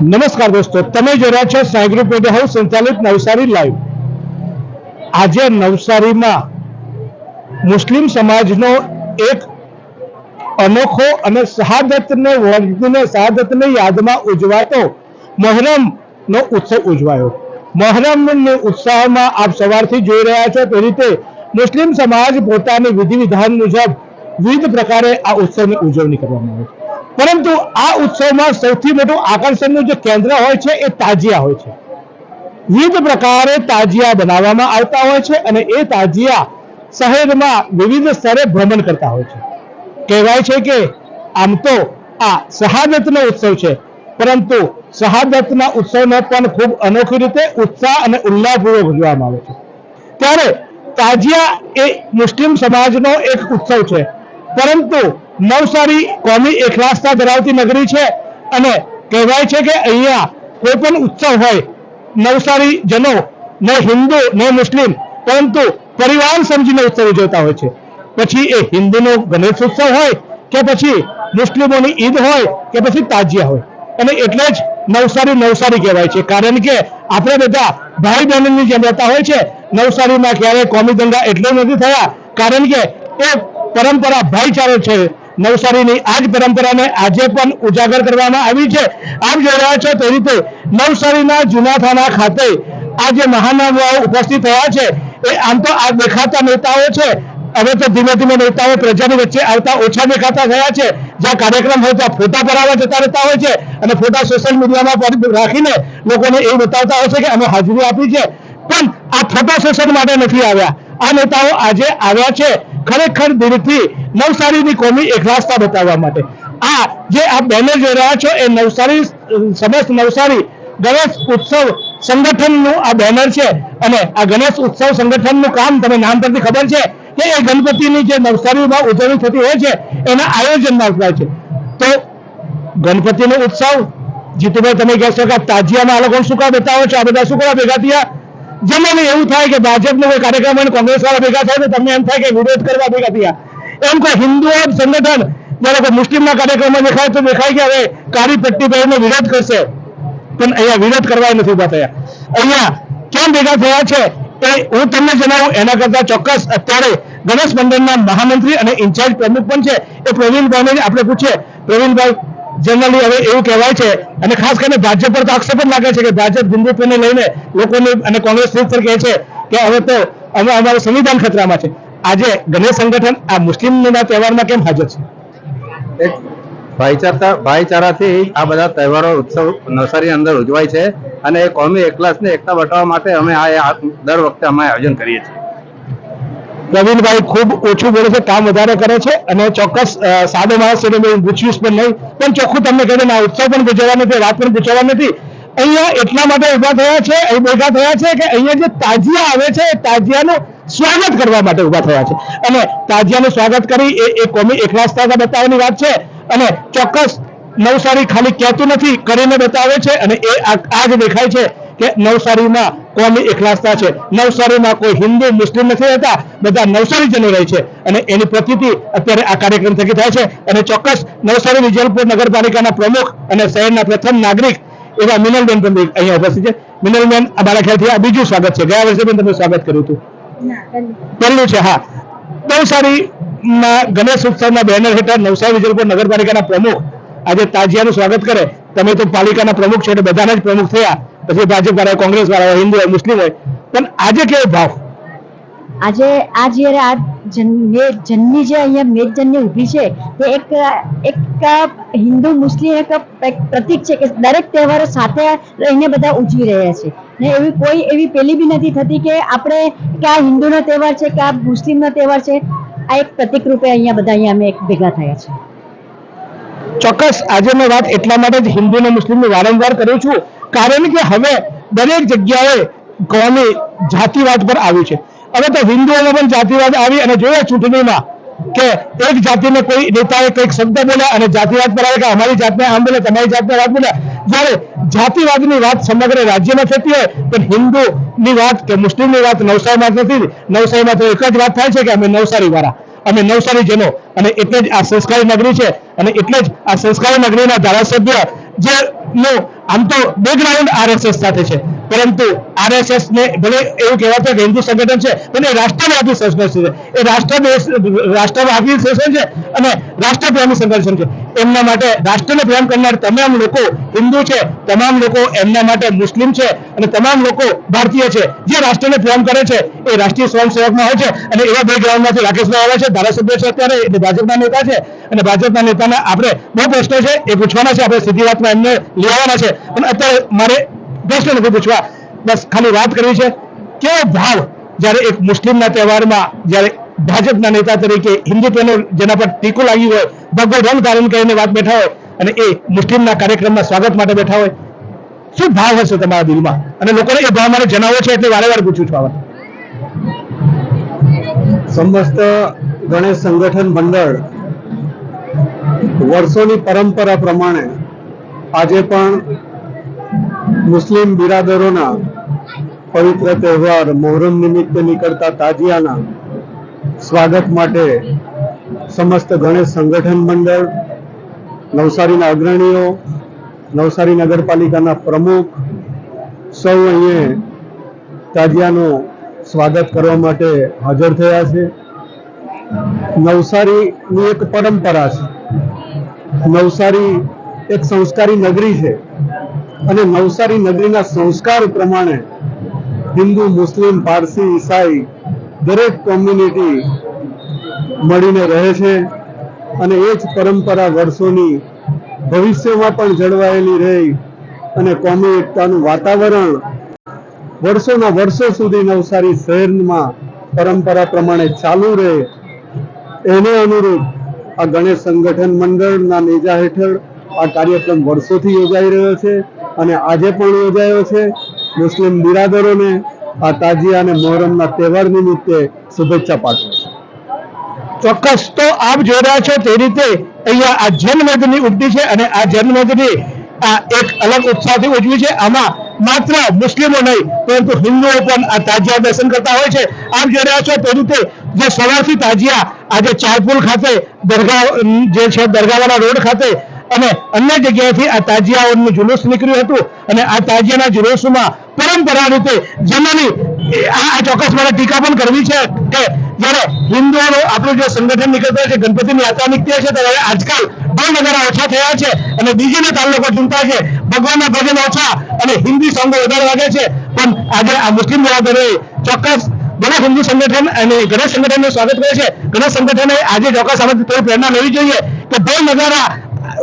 નમસ્કાર દોસ્તો, તમે જોઈ છો સાઈ મીડિયા હાઉસ, સંચાલિત નવસારી લાઈવ. આજે નવસારીમાં મુસ્લિમ સમાજનો એક અનોખો અને શહાદતને વર્ગને શહાદતને યાદમાં ઉજવાતો મોહરમ નો ઉત્સવ ઉજવાયો. મોહરમની ઉત્સાહમાં આપ સવારથી જોઈ રહ્યા છો તે રીતે મુસ્લિમ સમાજ પોતાની વિધિ વિધાન મુજબ વિવિધ પ્રકારે આ ઉત્સવની ઉજવણી કરવામાં આવે છે. પરંતુ આ ઉત્સવમાં સૌથી મોટું આકર્ષણનું જે કેન્દ્ર હોય છે, એ તાજિયા હોય છે. વિવિધ પ્રકારે તાજિયા બનાવવામાં આવતા હોય છે અને એ તાજિયા શહેરમાં વિવિધ સ્તરે ભ્રમણ કરતા હોય છે. કહેવાય છે કે આમ તો આ શહાદતનો ઉત્સવ છે, પરંતુ શહાદતના ઉત્સવને પણ ખૂબ અનોખી રીતે ઉત્સાહ અને ઉલ્લાસપૂર્વક ઉજવવામાં આવે છે. ત્યારે તાજિયા એ મુસ્લિમ સમાજનો એક ઉત્સવ છે, પરંતુ નવસારી કોમી એકલાસતા ધરાવતી નગરી છે અને કહેવાય છે કે અહીંયા કોઈ પણ ઉત્સવ હોય, નવસારી જનો, ન હિન્દુ, ન મુસ્લિમ, પરંતુ પરિવાર સમજીને ઉત્સવ ઉજવતા હોય છે. પછી એ હિન્દુનો ગણેશ ઉત્સવ હોય કે પછી મુસ્લિમોની ઈદ હોય કે પછી તાજિયા હોય. અને એટલે જ નવસારી નવસારી કહેવાય છે. કારણ કે આપણે બધા ભાઈ બહેનની જેમ રહેતા હોય છે, નવસારીમાં ક્યારેય કોમી દંગા એટલે નથી થયા. કારણ કે એ પરંપરા ભાઈચારો છે નવસારીની આ જ પરંપરાને આજે પણ ઉજાગર કરવામાં આવી છે. આપ જોઈ રહ્યા છો તે રીતે નવસારીના જૂના થાના ખાતે આ જે મહાનુભાવો ઉપસ્થિત થયા છે, એ આમ તો આ દેખાતા નેતાઓ છે. હવે તો ધીમે ધીમે નેતાઓ પ્રજાની વચ્ચે આવતા ઓછા દેખાતા થયા છે. જ્યાં કાર્યક્રમ હોય ત્યાં ફોટા કરાવવા જતા રહેતા હોય છે અને ફોટા સોશિયલ મીડિયામાં રાખીને લોકોને એ બતાવતા હોય છે કે અમે હાજરી આપી છે. પણ આ ફોટો સેશન માટે નથી આવ્યા. આ નેતાઓ આજે આવ્યા છે. ખરેખર દિલથી નવસારીની કોમી એકલાસતા બતાવવા માટે. આ જે આ બેનર જોઈ રહ્યા છો, એ નવસારી, સમસ્ત નવસારી ગણેશ ઉત્સવ સંગઠનનું આ બેનર છે અને આ ગણેશ ઉત્સવ સંગઠનનું કામ તમે નામ પરથી ખબર છે કે એ ગણપતિની જે નવસારીમાં ઉજવણી થતી હોય છે, એના આયોજનમાં થાય છે. તો ગણપતિનો ઉત્સવ, જીતુભાઈ, તમે કહેશો કે તાજિયામાં આ લોકો શું કામ બતાવો છો? આ બધા શું કરવા ભેગા થયા? જેમાં એવું થાય કે ભાજપનો કોઈ કાર્યક્રમ અને કોંગ્રેસ વાળા ભેગા થાય તો તમને એમ થાય કે વિરોધ કરવા ભેગા થયા. એમ કોઈ હિન્દુ સંગઠન, જ્યારે કોઈ મુસ્લિમના કાર્યક્રમમાં દેખાય તો દેખાય કે હવે કાળી પટ્ટી પહેરીને વિરોધ કરશે. પણ અહીંયા વિરોધ કરવા નથી ઊભા થયા. અહીંયા કેમ ભેગા થયા છે એ હું તમને જણાવું, એના કરતા ચોક્કસ અત્યારે ગણેશ મંડળના મહામંત્રી અને ઇન્ચાર્જ પ્રમુખ પણ છે. એ પ્રવીણભાઈને આપણે પૂછીએ. પ્રવીણભાઈ જનરલી હવે એવું કહેવાય છે, અને ખાસ કરીને ભાજપ પર તો આક્ષેપ જ લાગે છે કે ભાજપ હિન્દુત્વને લઈને લોકોને અને કોંગ્રેસ પર કહે છે કે હવે તો અમે અમારું સંવિધાન ખતરામાં છે. આજે ગણેશ સંગઠન આ મુસ્લિમના તહેવારમાં કેમ હાજર છે? ભાઈચારા, ભાઈચારાથી આ બધા તહેવારો, ઉત્સવ નવસારી અંદર ઉજવાય છે અને એ કોમી એકલાસને એકતા બટાવવા માટે અમે આ દર વખતે અમે આયોજન કરીએ છીએ. પ્રવીણભાઈ ખૂબ ઓછું બોલે છે, કામ વધારે કરે છે અને ચોક્કસ સાદો માણસ એને મેં પૂછ્યું પણ નહીં. પણ ચોખ્ખું તમને કહી દઉં ઉત્સવ પણ ગુજરવા નથી, વાત પણ પૂછવા નથી. અહીંયા એટલા માટે ઊભા થયા છે, અહીં ભેગા થયા છે કે અહીંયા જે તાજિયા આવે છે, એ તાજિયાનું સ્વાગત કરવા માટે ઊભા થયા છે. અને તાજિયાનું સ્વાગત કરી એ એ કોમી એકલાસતા બતાવવાની વાત છે. અને ચોક્કસ નવસારી ખાલી કહેતું નથી, કરીને બતાવે છે અને એ આ આ જ દેખાય છે. કે નવસારીમાં કોમી એકલાસતા છે? નવસારીમાં કોઈ હિન્દુ મુસ્લિમ નથી રહેતા? બધા નવસારીજનો રહે છે. અને એની પ્રતિતિ અત્યારે આ કાર્યક્રમ થકી થાય છે. અને ચોક્કસ નવસારી વિજલપુર નગરપાલિકાના પ્રમુખ અને શહેરના પ્રથમ નાગરિક એવા મિનલબેન પણ અહીંયા ઉપસ્થિત છે. મિનલબેન આ મારા ખ્યાલથી આ બીજું સ્વાગત છે. ગયા વર્ષે પણ તમે સ્વાગત કર્યું હતું. પહેલું છે હા. નવસારીમાં ગણેશ ઉત્સવના બેનર હેઠળ નવસારી વિજલપુર નગરપાલિકાના પ્રમુખ આજે તાજિયાનું સ્વાગત કરે. તમે તો પાલિકાના પ્રમુખ છો એટલે બધાના જ પ્રમુખ થયા. પછી ભાજપ વાળા હોય, કોંગ્રેસ વાળા હોય, હિન્દુ હોય મુસ્લિમ હોય પણ આજે કેવો ભાવ? આજે આ જ્યારે આ જન્મી જે અહીંયા મેઘજનની ઊભી છે તે એક એક હિન્દુ મુસ્લિમ એક પ્રતિક છે કે દરેક તહેવારો સાથે રહીને બધા ઉજવી રહ્યા છે. ને એવી કોઈ એવી પેલી બી નથી થતી કે આપણે કે આ હિન્દુનો તહેવાર છે કે આ મુસ્લિમનો તહેવાર છે આ એક પ્રતિક રૂપે અહીંયા બધા અહીંયા અમે એક ભેગા થયા છે. ચોક્કસ આજે મેં વાત એટલા માટે જ હિન્દુ અને મુસ્લિમની વારંવાર કરું છું કારણ કે હવે દરેક જગ્યાએ કોમી જાતિવાદ પર આવ્યું છે. હવે તો હિન્દુઓમાં પણ જાતિવાદ આવી અને જોયા ચૂંટણીમાં કે એક જાતિને કોઈ નેતાએ કંઈક શબ્દ બોલ્યા અને જાતિવાદ પર આવે કે અમારી જાતને આમ બોલે, તમારી જાતને વાત બોલે. જ્યારે જાતિવાદની વાત સમગ્ર રાજ્યમાં થતી હોય, પણ હિન્દુની વાત કે મુસ્લિમની વાત નવસારીમાં નથી. નવસારીમાં તો એક જ વાત થાય છે કે અમે નવસારી વાળા અમે નવસારી જનો અને એટલે જ આ સંસ્કારી નગરી છે અને એટલે જ આ સંસ્કારી નગરીના ધારાસભ્ય જે નું આમ તો બેકગ્રાઉન્ડ આરએસએસ સાથે છે. પરંતુ આરએસએસ ને ભલે એવું કહેવાતું કે હિન્દુ સંગઠન છે, પણ એ રાષ્ટ્રવાદી સંગઠન છે. એ રાષ્ટ્ર રાષ્ટ્રવાદી સંગઠન છે અને રાષ્ટ્રપ્રેમી સંગઠન છે. એમના માટે રાષ્ટ્રને પ્રેમ કરનાર તમામ લોકો હિન્દુ છે, તમામ લોકો એમના માટે મુસ્લિમ છે અને તમામ લોકો ભારતીય છે. જે રાષ્ટ્રને પ્રેમ કરે છે, એ રાષ્ટ્રીય સ્વયંસેવકમાં હોય છે અને એવા બેકગ્રાઉન્ડમાંથી રાકેશભાઈ આવે છે, ધારાસભ્ય છે અત્યારે, એટલે ભાજપના નેતા છે. અને ભાજપના નેતાના આપણે બહુ પ્રશ્નો છે, એ પૂછવાના છે, આપણે સીધી વાતમાં એમને લેવાના છે. પણ અત્યારે મારે પ્રશ્ન નથી પૂછવા. બસ ખાલી વાત કરવી છે, કેવો ભાવ જ્યારે એક મુસ્લિમના તહેવારમાં જ્યારે ભાજપના નેતા તરીકે હિન્દુત્વનો જેના પર ટીકો લાગી હોય ભગવો રંગ ધારણ કરીને વાત બેઠા હોય અને એ મુસ્લિમના કાર્યક્રમમાં સ્વાગત માટે બેઠા હોય, શું ભાવ હશે તમારા દિલમાં? અને લોકોને એ ભાવ મારે જણાવો છે એટલે વારે પૂછું છું આવા. સમસ્ત ગણેશ સંગઠન મંડળ વર્ષોની પરંપરા પ્રમાણે આજે પણ મુસ્લિમ બિરાદરોના પવિત્ર તહેવાર, મોહરમ નિમિત્તે નીકળતા તાજિયાના સ્વાગત માટે સમસ્ત ગણેશ સંગઠન મંડળ, નવસારીના અગ્રણીઓ, નવસારી નગરપાલિકાના પ્રમુખ સૌ અહીંયા તાજિયાનું સ્વાગત કરવા માટે હાજર થયા છે. નવસારીની એક પરંપરા છે. નવસારી એક સંસ્કારી નગરી છે અને નવસારી નગરીના સંસ્કાર પ્રમાણે હિન્દુ, મુસ્લિમ, પારસી, ઈસાઈ દરેક કોમ્યુનિટી મળીને રહે છે અને એ જ પરંપરા વર્ષોની ભવિષ્યમાં પણ જળવાયેલી રહી અને કોમી એકતાનું વાતાવરણ વર્ષોના વર્ષો સુધી નવસારી શહેરમાં પરંપરા પ્રમાણે ચાલુ રહે. એને અનુરૂપ આ ગણેશ સંગઠન મંડળના નેજા હેઠળ આ કાર્યક્રમ વર્ષોથી યોજાઈ રહ્યો છે અને આજે પણ યોજાયો છે. મુસ્લિમ બિરાદરોને આ તાજિયા અને મોહરમના તહેવાર નિમિત્તે શુભેચ્છા પાઠવું છું. ચોક્કસ તો આપ જોઈ રહ્યા છો તે રીતે અહીંયા આ જન્મદની ઉપડી છે અને આ જન્મદની આ એક અલગ ઉત્સાહથી ઉજવી છે. આમાં માત્ર મુસ્લિમો નહીં, પરંતુ હિન્દુઓ પણ આ તાજિયા દર્શન કરતા હોય છે. આપ જોઈ રહ્યા છો તે રીતે જે સવારથી તાજિયા આજે ચારપુલ ખાતે દરગાહ જે છે દરગાહવાળા રોડ ખાતે અને અન્ય જગ્યાએથી આ તાજિયાઓનું જુલુસ નીકળ્યું હતું. અને આ તાજિયાના જુલુસમાં પરંપરા રીતે જમાની આ ચોક્કસ મારે ટીકા પણ કરવી છે કે જ્યારે હિન્દુઓનું આપણું જે સંગઠન નીકળતું છે, ગણપતિની યાત્રા નીકળે છે ત્યારે આજકાલ ઢોલ નગારા ઓછા થયા છે અને ડીજેના તાલુકો લોકો ચૂંટા છે. ભગવાનના ભજન ઓછા અને હિન્દી સોંગો વધારે વાગે છે. પણ આજે આ મુસ્લિમ બરાદરોએ ચોક્કસ ભલે હિન્દુ સંગઠન અને ગણેશ સંગઠનનું સ્વાગત કરે છે. ગણેશ સંગઠને આજે ચોક્કસ આમાંથી થોડી પ્રેરણા લેવી જોઈએ કે ઢોલ નગારા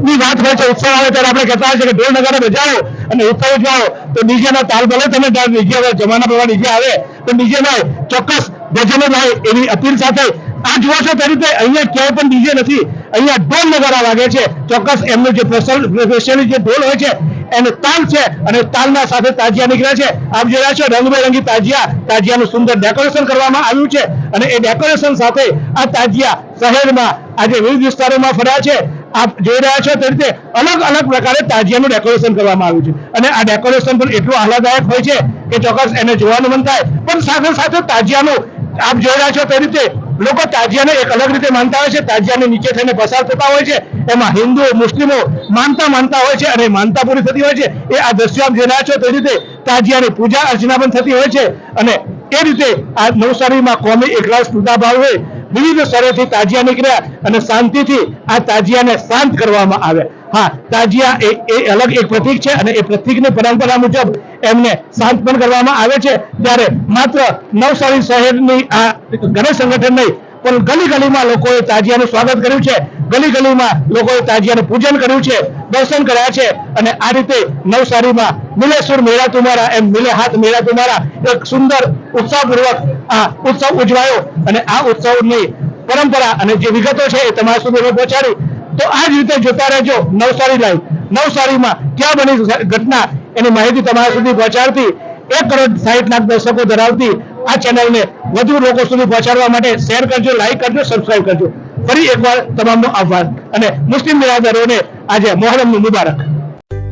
ની વાત હોય છે, ઉત્સવ આવે ત્યારે આપણે કહેતા હોય છે કે ઢોલ નગારા બજાવો અને ઉત્સવ ઉજવાવો તો ડીજે તાલ ભલે તમે ડીજે જમાના પ્રમાણે ડીજે આવે તો ડીજે ભાઈ ચોક્કસ ભજનો ભાઈ એવી અપીલ સાથે આ જુઓ છો તે અહીંયા ક્યાંય પણ ડીજે નથી. અહીંયા ઢોલ નગારા લાગે છે. ચોક્કસ એમનો જે સ્પેશિયલી જે ઢોલ હોય છે, એનો તાલ છે અને તાલના સાથે તાજિયા નીકળ્યા છે. આપ જોઈ રહ્યા છો રંગબેરંગી તાજિયા, તાજિયાનું સુંદર ડેકોરેશન કરવામાં આવ્યું છે અને એ ડેકોરેશન સાથે આ તાજિયા શહેરમાં આજે વિવિધ વિસ્તારોમાં ફર્યા છે. આપ જોઈ રહ્યા છો તે રીતે અલગ અલગ પ્રકારે તાજિયાનું ડેકોરેશન કરવામાં આવ્યું છે. અને આ ડેકોરેશન પણ એટલું આહલાદાયક હોય છે કે ચોક્કસ એને જોવાનું મન થાય. પણ સાથે સાથે તાજિયાનું, આપ જોઈ રહ્યા છો તે રીતે લોકો તાજિયાને એક અલગ રીતે માનતા હોય છે. તાજિયાને નીચે થઈને પસાર થતા હોય છે. એમાં હિન્દુ મુસ્લિમો માનતા માનતા હોય છે અને માનતા પૂરી થતી હોય છે. એ આ દ્રશ્યો આપ જોઈ છો તે રીતે તાજિયાની પૂજા અર્ચના પણ થતી હોય છે. અને એ રીતે આ નવસારીમાં કોમી એકલા સ્પર્ધા ભાવે વિવિધ સ્તરેથી તાજિયા નીકળ્યા અને શાંતિથી આ તાજિયાને શાંત કરવામાં આવે. હા, તાજિયા એ અલગ એક પ્રતિક છે અને એ પ્રતિકની પરંપરા મુજબ એમને શાંત પણ કરવામાં આવે છે. ત્યારે માત્ર નવસારી શહેરની આ ગણેશ સંગઠન નહીં, પણ ગલી ગલીમાં લોકોએ તાજિયાનું સ્વાગત કર્યું છે. ગલી ગલીમાં લોકોએ તાજિયાનું પૂજન કર્યું છે, દર્શન કર્યા છે અને આ રીતે નવસારીમાં મિલેશ્વર મેળા તુમારા એમ મિલે હાથ મેળા તુમારા એક સુંદર ઉત્સાહપૂર્વક આ ઉત્સવ ઉજવાયો અને આ ઉત્સવની પરંપરા અને જે વિગતો છે એ તમારા સુધી પહોંચાડી. તો આ જ રીતે જોતા રહેજો નવસારી લાઈવ. નવસારીમાં ક્યાં બની ઘટના એની માહિતી તમારા સુધી પહોંચાડતી. એક કરોડ સાહીઠ લાખ દર્શકો ધરાવતી આ ચેનલને વધુ લોકો સુધી પહોંચાડવા માટે શેર કરજો લાઈક કરજો સબસ્ક્રાઇબ કરજો. ફરી એકવાર તમામનો આભાર. અને મુસ્લિમ બિરાદરોને આજે મોહરમનું મુબારક.